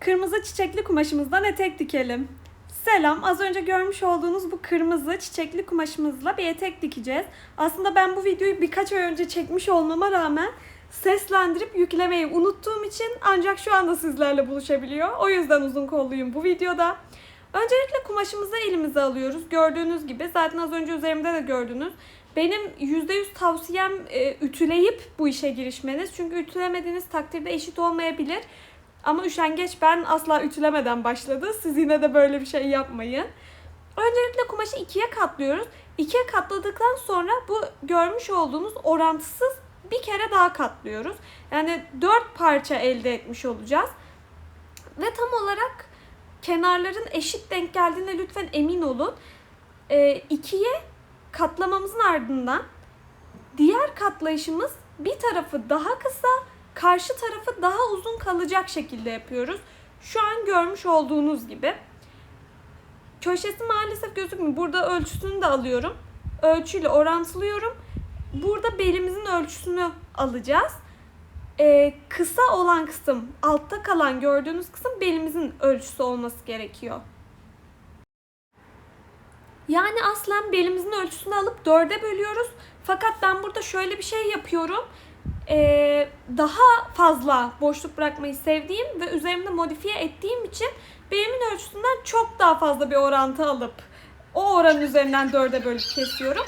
Kırmızı çiçekli kumaşımızdan etek dikelim. Selam. Az önce görmüş olduğunuz bu kırmızı çiçekli kumaşımızla bir etek dikeceğiz. Aslında ben bu videoyu birkaç ay önce çekmiş olmama rağmen seslendirip yüklemeyi unuttuğum için ancak şu anda sizlerle buluşabiliyor. O yüzden uzun kolluyum bu videoda. Öncelikle kumaşımızı elimize alıyoruz. Gördüğünüz gibi zaten az önce üzerimde de gördünüz. Benim %100 tavsiyem e, ütüleyip bu işe girişmeniz. Çünkü ütülemediğiniz takdirde eşit olmayabilir. Ama üşengeç ben asla ütülemeden başladı. Siz yine de böyle bir şey yapmayın. Öncelikle kumaşı ikiye katlıyoruz. İkiye katladıktan sonra bu görmüş olduğunuz orantısız bir kere daha katlıyoruz. Yani dört parça elde etmiş olacağız. Ve tam olarak kenarların eşit denk geldiğine lütfen emin olun. Ee, ikiye katlamamızın ardından diğer katlayışımız bir tarafı daha kısa, karşı tarafı daha uzun kalacak şekilde yapıyoruz. Şu an görmüş olduğunuz gibi. Köşesi maalesef gözükmüyor. Burada ölçüsünü de alıyorum. Ölçüyle orantılıyorum. Burada belimizin ölçüsünü alacağız. Ee, kısa olan kısım, altta kalan gördüğünüz kısım belimizin ölçüsü olması gerekiyor. Yani aslen belimizin ölçüsünü alıp dörde bölüyoruz. Fakat ben burada şöyle bir şey yapıyorum. Ee, daha fazla boşluk bırakmayı sevdiğim ve üzerimde modifiye ettiğim için belimin ölçüsünden çok daha fazla bir orantı alıp o oranın üzerinden dörde bölüp kesiyorum.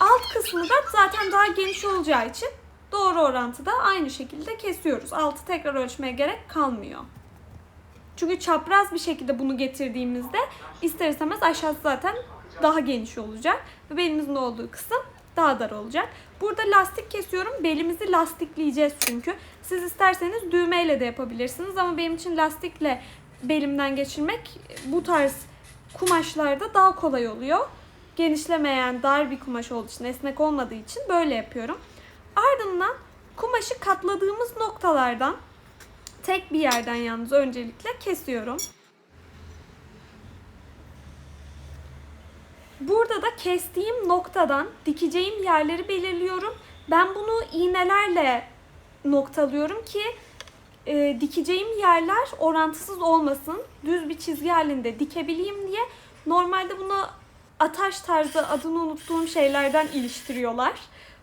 Alt kısmı da zaten daha geniş olacağı için doğru orantıda aynı şekilde kesiyoruz. Altı tekrar ölçmeye gerek kalmıyor. Çünkü çapraz bir şekilde bunu getirdiğimizde ister istemez aşağısı zaten daha geniş olacak. Ve belimizin olduğu kısım daha dar olacak. Burada lastik kesiyorum. Belimizi lastikleyeceğiz çünkü. Siz isterseniz düğmeyle de yapabilirsiniz ama benim için lastikle belimden geçirmek bu tarz kumaşlarda daha kolay oluyor. Genişlemeyen dar bir kumaş olduğu için, esnek olmadığı için böyle yapıyorum. Ardından kumaşı katladığımız noktalardan tek bir yerden yalnız öncelikle kesiyorum. Burada da kestiğim noktadan dikeceğim yerleri belirliyorum. Ben bunu iğnelerle noktalıyorum ki e, dikeceğim yerler orantısız olmasın. Düz bir çizgi halinde dikebileyim diye. Normalde buna ataş tarzı adını unuttuğum şeylerden iliştiriyorlar.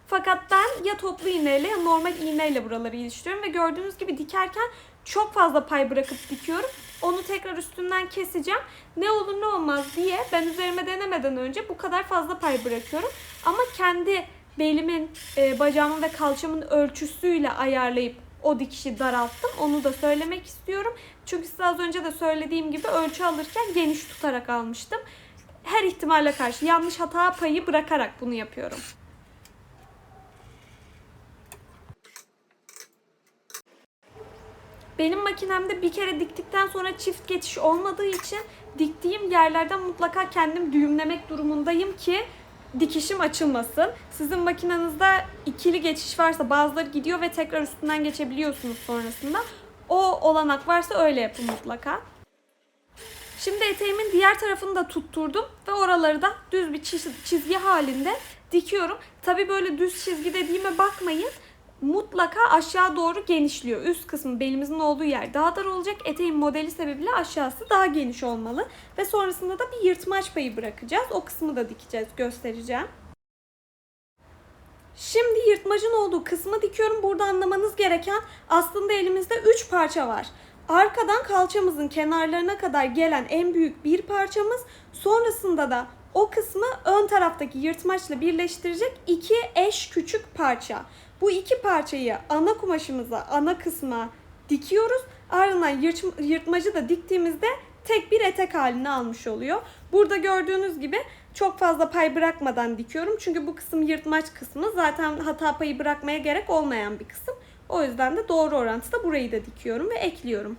Fakat ben ya toplu iğneyle ya normal iğneyle buraları iliştiriyorum ve gördüğünüz gibi dikerken çok fazla pay bırakıp dikiyorum. Onu tekrar üstünden keseceğim. Ne olur ne olmaz diye ben üzerime denemeden önce bu kadar fazla pay bırakıyorum. Ama kendi belimin, e, bacağımın ve kalçamın ölçüsüyle ayarlayıp o dikişi daralttım. Onu da söylemek istiyorum. Çünkü size az önce de söylediğim gibi ölçü alırken geniş tutarak almıştım. Her ihtimale karşı yanlış hata payı bırakarak bunu yapıyorum. Benim makinemde bir kere diktikten sonra çift geçiş olmadığı için diktiğim yerlerden mutlaka kendim düğümlemek durumundayım ki dikişim açılmasın. Sizin makinenizde ikili geçiş varsa bazıları gidiyor ve tekrar üstünden geçebiliyorsunuz sonrasında. O olanak varsa öyle yapın mutlaka. Şimdi eteğimin diğer tarafını da tutturdum ve oraları da düz bir çiz- çizgi halinde dikiyorum. Tabi böyle düz çizgi dediğime bakmayın. Mutlaka aşağı doğru genişliyor. Üst kısmı belimizin olduğu yer daha dar olacak. Eteğin modeli sebebiyle aşağısı daha geniş olmalı. Ve sonrasında da bir yırtmaç payı bırakacağız. O kısmı da dikeceğiz, göstereceğim. Şimdi yırtmacın olduğu kısmı dikiyorum. Burada anlamanız gereken aslında elimizde 3 parça var. Arkadan kalçamızın kenarlarına kadar gelen en büyük bir parçamız. Sonrasında da o kısmı ön taraftaki yırtmaçla birleştirecek iki eş küçük parça. Bu iki parçayı ana kumaşımıza, ana kısma dikiyoruz. Ardından yırtma- yırtmacı da diktiğimizde tek bir etek halini almış oluyor. Burada gördüğünüz gibi çok fazla pay bırakmadan dikiyorum. Çünkü bu kısım yırtmaç kısmı zaten hata payı bırakmaya gerek olmayan bir kısım. O yüzden de doğru orantıda burayı da dikiyorum ve ekliyorum.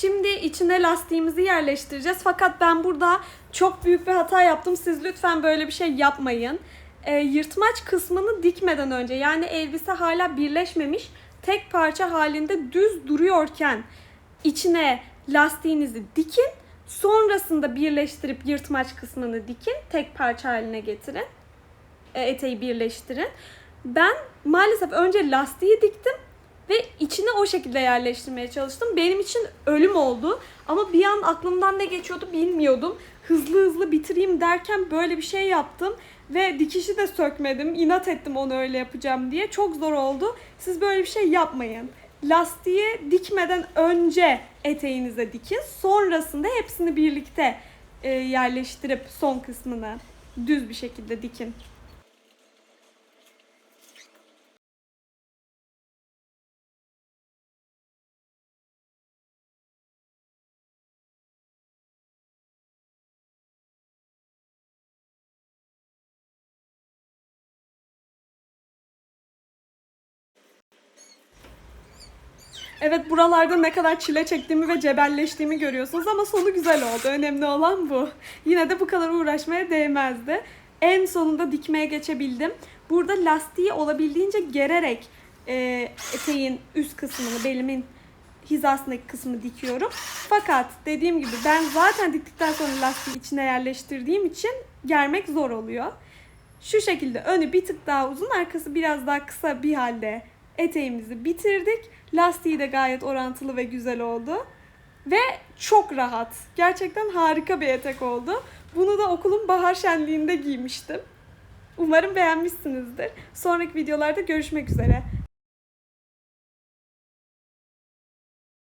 Şimdi içine lastiğimizi yerleştireceğiz. Fakat ben burada çok büyük bir hata yaptım. Siz lütfen böyle bir şey yapmayın. Ee, yırtmaç kısmını dikmeden önce yani elbise hala birleşmemiş tek parça halinde düz duruyorken içine lastiğinizi dikin. Sonrasında birleştirip yırtmaç kısmını dikin. Tek parça haline getirin. E, eteği birleştirin. Ben maalesef önce lastiği diktim ve içine o şekilde yerleştirmeye çalıştım. Benim için ölüm oldu. Ama bir an aklımdan ne geçiyordu bilmiyordum. Hızlı hızlı bitireyim derken böyle bir şey yaptım. Ve dikişi de sökmedim. İnat ettim onu öyle yapacağım diye. Çok zor oldu. Siz böyle bir şey yapmayın. Lastiği dikmeden önce eteğinize dikin. Sonrasında hepsini birlikte e, yerleştirip son kısmını düz bir şekilde dikin. Evet buralarda ne kadar çile çektiğimi ve cebelleştiğimi görüyorsunuz ama sonu güzel oldu. Önemli olan bu. Yine de bu kadar uğraşmaya değmezdi. En sonunda dikmeye geçebildim. Burada lastiği olabildiğince gererek e, eteğin üst kısmını, belimin hizasındaki kısmı dikiyorum. Fakat dediğim gibi ben zaten diktikten sonra lastiği içine yerleştirdiğim için germek zor oluyor. Şu şekilde önü bir tık daha uzun, arkası biraz daha kısa bir halde eteğimizi bitirdik. Lastiği de gayet orantılı ve güzel oldu. Ve çok rahat. Gerçekten harika bir etek oldu. Bunu da okulun bahar şenliğinde giymiştim. Umarım beğenmişsinizdir. Sonraki videolarda görüşmek üzere.